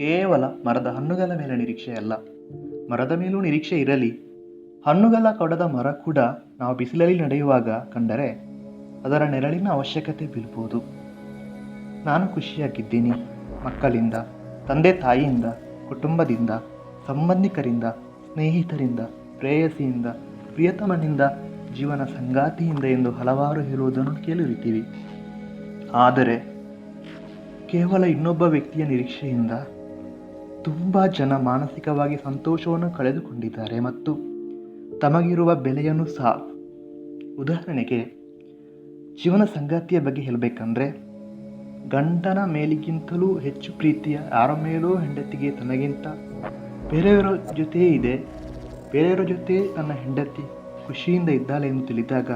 ಕೇವಲ ಮರದ ಹಣ್ಣುಗಳ ಮೇಲೆ ನಿರೀಕ್ಷೆ ಅಲ್ಲ. ಮರದ ಮೇಲೂ ನಿರೀಕ್ಷೆ ಇರಲಿ. ಹಣ್ಣುಗಳ ಕೊಡದ ಮರ ಕೂಡ ನಾವು ಬಿಸಿಲಲ್ಲಿ ನಡೆಯುವಾಗ ಕಂಡರೆ ಅದರ ನೆರಳಿನ ಅವಶ್ಯಕತೆ ಬೀಳ್ಬೋದು. ನಾನು ಖುಷಿಯಾಗಿದ್ದೀನಿ. ಮಕ್ಕಳಿಂದ, ತಂದೆ ತಾಯಿಯಿಂದ, ಕುಟುಂಬದಿಂದ, ಸಂಬಂಧಿಕರಿಂದ, ಸ್ನೇಹಿತರಿಂದ, ಪ್ರೇಯಸಿಯಿಂದ, ಪ್ರಿಯತಮನಿಂದ, ಜೀವನ ಸಂಗಾತಿಯಿಂದ ಎಂದು ಹಲವಾರು ಹೇಳುವುದನ್ನು ಕೇಳಿರುತ್ತೀವಿ ಆದರೆ ಕೇವಲ ಇನ್ನೊಬ್ಬ ವ್ಯಕ್ತಿಯ ನಿರೀಕ್ಷೆಯಿಂದ ತುಂಬ ಜನ ಮಾನಸಿಕವಾಗಿ ಸಂತೋಷವನ್ನು ಕಳೆದುಕೊಂಡಿದ್ದಾರೆ ಮತ್ತು ತಮಗಿರುವ ಬೆಲೆಯನ್ನು ಸಹ. ಉದಾಹರಣೆಗೆ, ಜೀವನ ಸಂಗಾತಿಯ ಬಗ್ಗೆ ಹೇಳಬೇಕಂದ್ರೆ, ಗಂಡನ ಮೇಲಿಗಿಂತಲೂ ಹೆಚ್ಚು ಪ್ರೀತಿಯ ಯಾರ ಮೇಲೂ ಹೆಂಡತಿಗೆ ತನಗಿಂತ ಬೇರೆಯವರ ಜೊತೆ ಇದೆ. ಬೇರೆಯವರ ಜೊತೆ ತನ್ನ ಹೆಂಡತಿ ಖುಷಿಯಿಂದ ಇದ್ದಾಳೆ ಎಂದು ತಿಳಿದಾಗ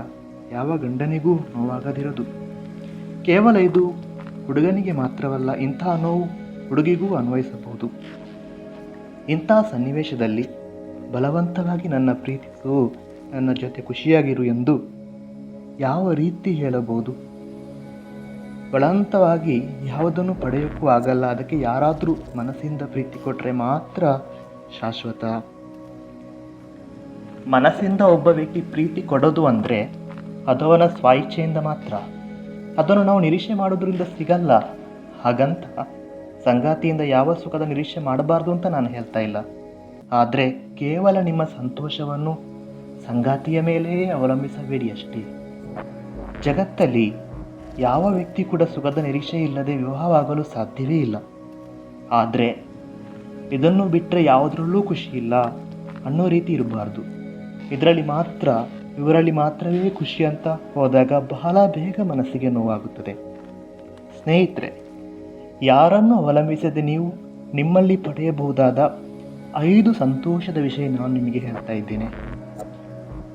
ಯಾವ ಗಂಡನಿಗೂ ನೋವಾಗದಿರದು. ಕೇವಲ ಇದು ಹುಡುಗನಿಗೆ ಮಾತ್ರವಲ್ಲ, ಇಂತಹ ನೋವು ಹುಡುಗಿಗೂ ಅನ್ವಯಿಸಬಹುದು. ಇಂತಹ ಸನ್ನಿವೇಶದಲ್ಲಿ ಬಲವಂತವಾಗಿ ನನ್ನ ಪ್ರೀತಿಸು, ನನ್ನ ಜೊತೆ ಖುಷಿಯಾಗಿರು ಎಂದು ಯಾವ ರೀತಿ ಹೇಳಬಹುದು? ಬಲವಂತವಾಗಿ ಯಾವುದನ್ನು ಪಡೆಯೋಕ್ಕೂ ಆಗಲ್ಲ, ಅದಕ್ಕೆ ಯಾರಾದರೂ ಮನಸ್ಸಿಂದ ಪ್ರೀತಿ ಕೊಟ್ಟರೆ ಮಾತ್ರ ಶಾಶ್ವತ. ಮನಸ್ಸಿಂದ ಒಬ್ಬ ವ್ಯಕ್ತಿ ಪ್ರೀತಿ ಕೊಡೋದು ಅಂದರೆ ಅದವನ ಸ್ವಾಯಿಚ್ಛೆಯಿಂದ ಮಾತ್ರ. ಅದನ್ನು ನಾವು ನಿರೀಕ್ಷೆ ಮಾಡೋದ್ರಿಂದ ಸಿಗಲ್ಲ. ಹಾಗಂತ ಸಂಗಾತಿಯಿಂದ ಯಾವ ಸುಖದ ನಿರೀಕ್ಷೆ ಮಾಡಬಾರ್ದು ಅಂತ ನಾನು ಹೇಳ್ತಾ ಇಲ್ಲ. ಆದರೆ ಕೇವಲ ನಿಮ್ಮ ಸಂತೋಷವನ್ನು ಸಂಗಾತಿಯ ಮೇಲೆಯೇ ಅವಲಂಬಿಸಬೇಡಿ ಅಷ್ಟೇ. ಜಗತ್ತಲ್ಲಿ ಯಾವ ವ್ಯಕ್ತಿ ಕೂಡ ಸುಖದ ನಿರೀಕ್ಷೆ ಇಲ್ಲದೆ ವಿವಾಹವಾಗಲು ಸಾಧ್ಯವೇ ಇಲ್ಲ. ಆದರೆ ಇದನ್ನು ಬಿಟ್ಟರೆ ಯಾವುದರಲ್ಲೂ ಖುಷಿ ಇಲ್ಲ ಅನ್ನೋ ರೀತಿ ಇರಬಾರ್ದು. ಇದರಲ್ಲಿ ಮಾತ್ರ, ಇವರಲ್ಲಿ ಮಾತ್ರವೇ ಖುಷಿ ಅಂತ ಹೋದಾಗ ಬಹಳ ಬೇಗ ಮನಸ್ಸಿಗೆ ನೋವಾಗುತ್ತದೆ. ಸ್ನೇಹಿತರೆ ಯಾರನ್ನು ಅವಲಂಬಿಸದೆ ನೀವು ನಿಮ್ಮಲ್ಲಿ ಪಡೆಯಬಹುದಾದ ಐದು ಸಂತೋಷದ ವಿಷಯ ನಾನು ನಿಮಗೆ ಹೇಳ್ತಾ ಇದ್ದೇನೆ.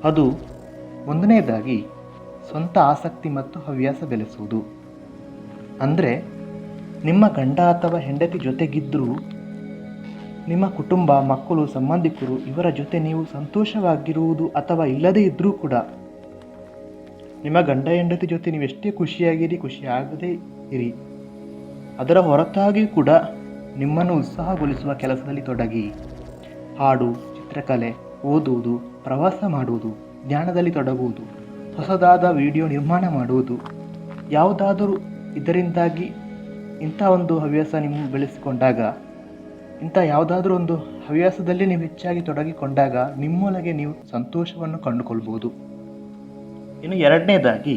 ಅದು ಒಂದನೇದಾಗಿ ಸ್ವಂತ ಆಸಕ್ತಿ ಮತ್ತು ಹವ್ಯಾಸ ಬೆಳೆಸುವುದು. ಅಂದರೆ ನಿಮ್ಮ ಗಂಡ ಅಥವಾ ಹೆಂಡತಿ ಜೊತೆಗಿದ್ದರೂ ನಿಮ್ಮ ಕುಟುಂಬ, ಮಕ್ಕಳು, ಸಂಬಂಧಿಕರು ಇವರ ಜೊತೆ ನೀವು ಸಂತೋಷವಾಗಿರುವುದು ಅಥವಾ ಇಲ್ಲದೇ ಇದ್ದರೂ ಕೂಡ ನಿಮ್ಮ ಗಂಡ, ಹೆಂಡತಿ ಜೊತೆ ನೀವು ಎಷ್ಟೇ ಖುಷಿಯಾಗಿರಿ ಖುಷಿಯಾಗದೇ ಇರಿ. ಅದರ ಹೊರತಾಗಿ ಕೂಡ ನಿಮ್ಮನ್ನು ಉತ್ಸಾಹಗೊಳಿಸುವ ಕೆಲಸದಲ್ಲಿ ತೊಡಗಿ. ಹಾಡು, ಚಿತ್ರಕಲೆ, ಓದುವುದು, ಪ್ರವಾಸ ಮಾಡುವುದು ಜ್ಞಾನದಲ್ಲಿ ತೊಡಗುವುದು, ಹೊಸದಾದ ವಿಡಿಯೋ ನಿರ್ಮಾಣ ಮಾಡುವುದು, ಯಾವುದಾದರೂ ಇದರಿಂದಾಗಿ ಇಂಥ ಒಂದು ಹವ್ಯಾಸ ನಿಮ್ಮ ಬೆಳೆಸಿಕೊಂಡಾಗ, ಇಂಥ ಯಾವುದಾದ್ರೂ ಒಂದು ಹವ್ಯಾಸದಲ್ಲಿ ನೀವು ಹೆಚ್ಚಾಗಿ ತೊಡಗಿಕೊಂಡಾಗ ನಿಮ್ಮೊಳಗೆ ನೀವು ಸಂತೋಷವನ್ನು ಕಂಡುಕೊಳ್ಬೋದು. ಇನ್ನು ಎರಡನೇದಾಗಿ,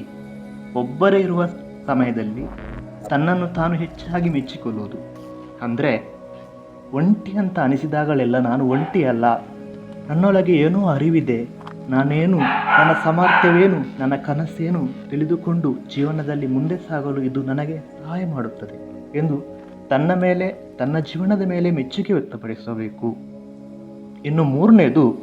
ಒಬ್ಬರೇ ಇರುವ ಸಮಯದಲ್ಲಿ ತನ್ನನ್ನು ತಾನು ಹೆಚ್ಚಾಗಿ ಮೆಚ್ಚಿಕೊಳ್ಳುವುದು. ಅಂದರೆ, ಒಂಟಿ ಅಂತ ಅನಿಸಿದಾಗಲೆಲ್ಲ ನಾನು ಒಂಟಿ ಅಲ್ಲ. ನನ್ನೊಳಗೆ ಏನೋ ಅರಿವಿದೆ. ನಾನೇನು, ನನ್ನ ಸಾಮರ್ಥ್ಯವೇನು, ನನ್ನ ಕನಸೇನು ತಿಳಿದುಕೊಂಡು ಜೀವನದಲ್ಲಿ ಮುಂದೆ ಸಾಗಲು ಇದು ನನಗೆ ಸಹಾಯ ಮಾಡುತ್ತದೆ ಎಂದು ತನ್ನ ಮೇಲೆ, ತನ್ನ ಜೀವನದ ಮೇಲೆ ಮೆಚ್ಚುಗೆ ವ್ಯಕ್ತಪಡಿಸಬೇಕು. ಇನ್ನು ಮೂರನೇದು,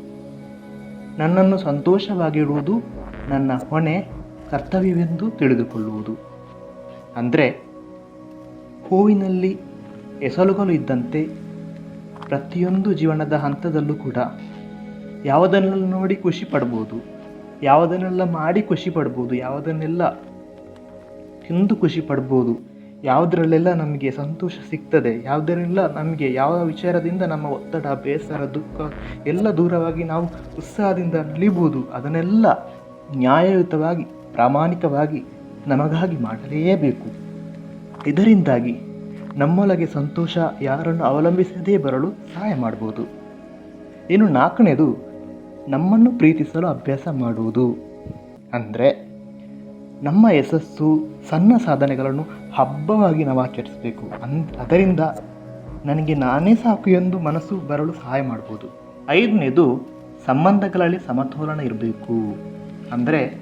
ನನ್ನನ್ನು ಸಂತೋಷವಾಗಿಡುವುದು ನನ್ನ ಹೊಣೆ, ಕರ್ತವ್ಯವೆಂದು ತಿಳಿದುಕೊಳ್ಳುವುದು. ಅಂದರೆ ಹೂವಿನಲ್ಲಿ ಎಸಲುಗಳು ಇದ್ದಂತೆ ಪ್ರತಿಯೊಂದು ಜೀವನದ ಹಂತದಲ್ಲೂ ಕೂಡ ಯಾವುದನ್ನೆಲ್ಲ ನೋಡಿ ಖುಷಿ ಪಡ್ಬೋದು, ಯಾವುದನ್ನೆಲ್ಲ ಮಾಡಿ ಖುಷಿ ಪಡ್ಬೋದು, ಯಾವುದನ್ನೆಲ್ಲ ತಿಂದು ಖುಷಿ ಪಡ್ಬೋದು, ಯಾವುದರಲ್ಲೆಲ್ಲ ನಮಗೆ ಸಂತೋಷ ಸಿಗ್ತದೆ ಯಾವುದರಲ್ಲ ನಮಗೆ ಯಾವ ವಿಚಾರದಿಂದ ನಮ್ಮ ಒತ್ತಡ, ಬೇಸರ, ದುಃಖ ಎಲ್ಲ ದೂರವಾಗಿ ನಾವು ಉತ್ಸಾಹದಿಂದ ನಲಿಬೋದು, ಅದನ್ನೆಲ್ಲ ನ್ಯಾಯಯುತವಾಗಿ ಪ್ರಾಮಾಣಿಕವಾಗಿ ನಮಗಾಗಿ ಮಾಡಲೇಬೇಕು. ಇದರಿಂದಾಗಿ ನಮ್ಮೊಳಗೆ ಸಂತೋಷ ಯಾರನ್ನು ಅವಲಂಬಿಸದೇ ಬರಲು ಸಹಾಯ ಮಾಡ್ಬೋದು. ಇನ್ನು ನಾಲ್ಕನೇದು, ನಮ್ಮನ್ನು ಪ್ರೀತಿಸಲು ಅಭ್ಯಾಸ ಮಾಡುವುದು. ಅಂದರೆ, ನಮ್ಮ ಯಶಸ್ಸು, ಸಣ್ಣ ಸಾಧನೆಗಳನ್ನು ಹಬ್ಬವಾಗಿ ನಾವು ಆಚರಿಸಬೇಕು ಅನ್ ಅದರಿಂದ ನನಗೆ ನಾನೇ ಸಾಕು ಎಂದು ಮನಸ್ಸು ಬರಲು ಸಹಾಯ ಮಾಡ್ಬೋದು. ಐದನೇದು, ಸಂಬಂಧಗಳಲ್ಲಿ ಸಮತೋಲನ ಇರಬೇಕು. ಅಂದರೆ,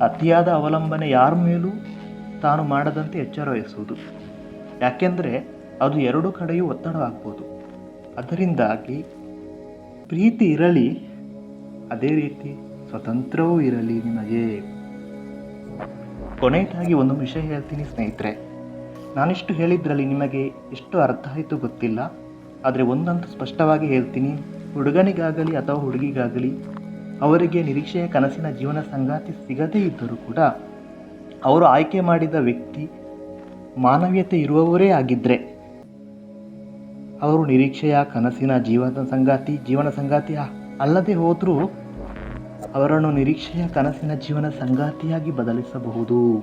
ಅತಿಯಾದ ಅವಲಂಬನೆ ಯಾರ ಮೇಲೂ ತಾನು ಮಾಡದಂತೆ ಎಚ್ಚರ ವಹಿಸುವುದು. ಯಾಕೆಂದರೆ ಅದು ಎರಡು ಕಡೆಯೂ ಒತ್ತಡವಾಗ್ಬೋದು ಅದರಿಂದಾಗಿ ಪ್ರೀತಿ ಇರಲಿ, ಅದೇ ರೀತಿ ಸ್ವತಂತ್ರವೂ ಇರಲಿ ನಿಮಗೆ. ಕೊನೆಯದಾಗಿ ಒಂದು ವಿಷಯ ಹೇಳ್ತೀನಿ ಸ್ನೇಹಿತರೆ. ನಾನಿಷ್ಟು ಹೇಳಿದ್ರಲ್ಲಿ ನಿಮಗೆ ಎಷ್ಟು ಅರ್ಥ ಆಯಿತು ಗೊತ್ತಿಲ್ಲ. ಆದರೆ ಒಂದಂತ ಸ್ಪಷ್ಟವಾಗಿ ಹೇಳ್ತೀನಿ. ಹುಡುಗನಿಗಾಗಲಿ ಅಥವಾ ಹುಡುಗಿಗಾಗಲಿ, ಅವರಿಗೆ ನಿರೀಕ್ಷೆಯ ಕನಸಿನ ಜೀವನ ಸಂಗಾತಿ ಸಿಗದೇ ಇದ್ದರೂ ಕೂಡ ಅವರು ಆಯ್ಕೆ ಮಾಡಿದ ವ್ಯಕ್ತಿ ಮಾನವೀಯತೆ ಇರುವವರೇ ಆಗಿದ್ದರೆ ಅವರು ನಿರೀಕ್ಷೆಯ ಕನಸಿನ ಜೀವನ ಸಂಗಾತಿ ಜೀವನ ಸಂಗಾತಿ ಅಲ್ಲದೆ ಹೋದರೂ ಅವರನ್ನು ನಿರೀಕ್ಷೆಯ ಕನಸಿನ ಜೀವನ ಸಂಗಾತಿಯಾಗಿ ಬದಲಿಸಬಹುದು.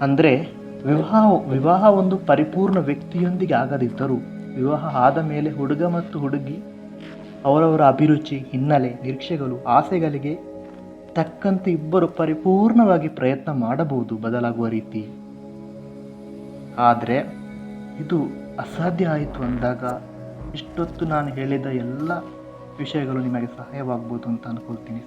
ಅಂದರೆ ವಿವಾಹ ವಿವಾಹ ಒಂದು ಪರಿಪೂರ್ಣ ವ್ಯಕ್ತಿಯೊಂದಿಗೆ ಆಗದಿದ್ದರೂ ವಿವಾಹ ಆದ ಮೇಲೆ ಹುಡುಗ ಮತ್ತು ಹುಡುಗಿ ಅವರವರ ಅಭಿರುಚಿ, ಹಿನ್ನೆಲೆ, ನಿರೀಕ್ಷೆಗಳು, ಆಸೆಗಳಿಗೆ ತಕ್ಕಂತೆ ಇಬ್ಬರು ಪರಿಪೂರ್ಣವಾಗಿ ಪ್ರಯತ್ನ ಮಾಡಬಹುದು ಬದಲಾಗುವ ರೀತಿ. ಆದರೆ ಇದು ಅಸಾಧ್ಯ ಆಯಿತು ಅಂದಾಗ ಇಷ್ಟೊತ್ತು ನಾನು ಹೇಳಿದ ಎಲ್ಲ ವಿಷಯಗಳು ನಿಮಗೆ ಸಹಾಯವಾಗ್ಬೋದು ಅಂತ ಅನ್ಕೊಳ್ತೀನಿ.